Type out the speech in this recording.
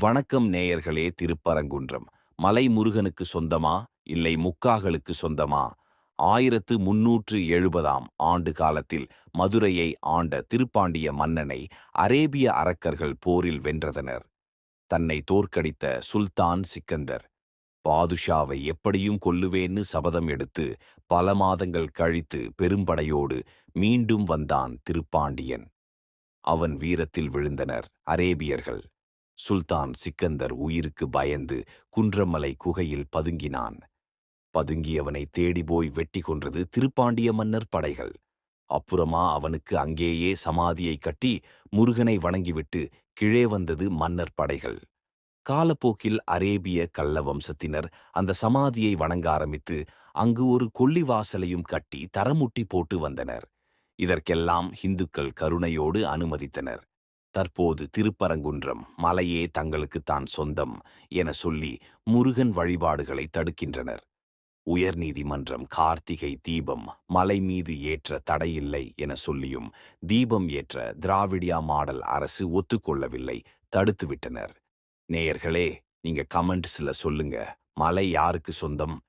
வணக்கம் நேயர்களே திருப்பரங்குன்றம். மலை முருகனுக்கு சொந்தமா? இல்லை முக்காகளுக்கு சொந்தமா? ஆயிரத்து முன்னூற்று எழுபதாம் ஆண்டு காலத்தில் மதுரையை ஆண்ட திருப்பாண்டிய மன்னனை அரேபிய அரக்கர்கள் போரில் வென்றதனர் தன்னை தோற்கடித்த சுல்தான் சிக்கந்தர். பாதுஷாவை எப்படியும் கொல்லுவேன்னு சபதம் எடுத்து பல மாதங்கள் கழித்து பெரும்படையோடு மீண்டும் வந்தான் திருப்பாண்டியன். அவன் வீரத்தில் விழுந்தனர் அரேபியர்கள். சுல்தான் சிக்கந்தர் உயிருக்கு பயந்து குன்றமலை குகையில் பதுங்கினான். பதுங்கியவனை தேடி போய் வெட்டி கொன்றது திருப்பாண்டிய மன்னர் படைகள். அப்புறமா அவனுக்கு அங்கேயே சமாதியை கட்டி முருகனை வணங்கிவிட்டு கீழே வந்தது மன்னர் படைகள். காலப்போக்கில் அரேபிய கள்ள வம்சத்தினர் அந்த சமாதியை வணங்க ஆரம்பித்து அங்கு ஒரு கொள்ளிவாசலையும் கட்டி தரமுட்டி போட்டு வந்தனர். இதற்கெல்லாம் ஹிந்துக்கள் கருணையோடு அனுமதித்தனர். தற்போது திருப்பரங்குன்றம் மலையே தங்களுக்குத்தான் சொந்தம் என சொல்லி முருகன் வழிபாடுகளை தடுக்கின்றனர். உயர்நீதிமன்றம் கார்த்திகை தீபம் மலை மீது ஏற்ற தடையில்லை என சொல்லியும் தீபம் ஏற்ற திராவிடியா மாடல் அரசு ஒத்துக்கொள்ளவில்லை தடுத்துவிட்டனர். நேயர்களே நீங்க கமெண்ட்ஸ்ல சொல்லுங்க மலை யாருக்கு சொந்தம்?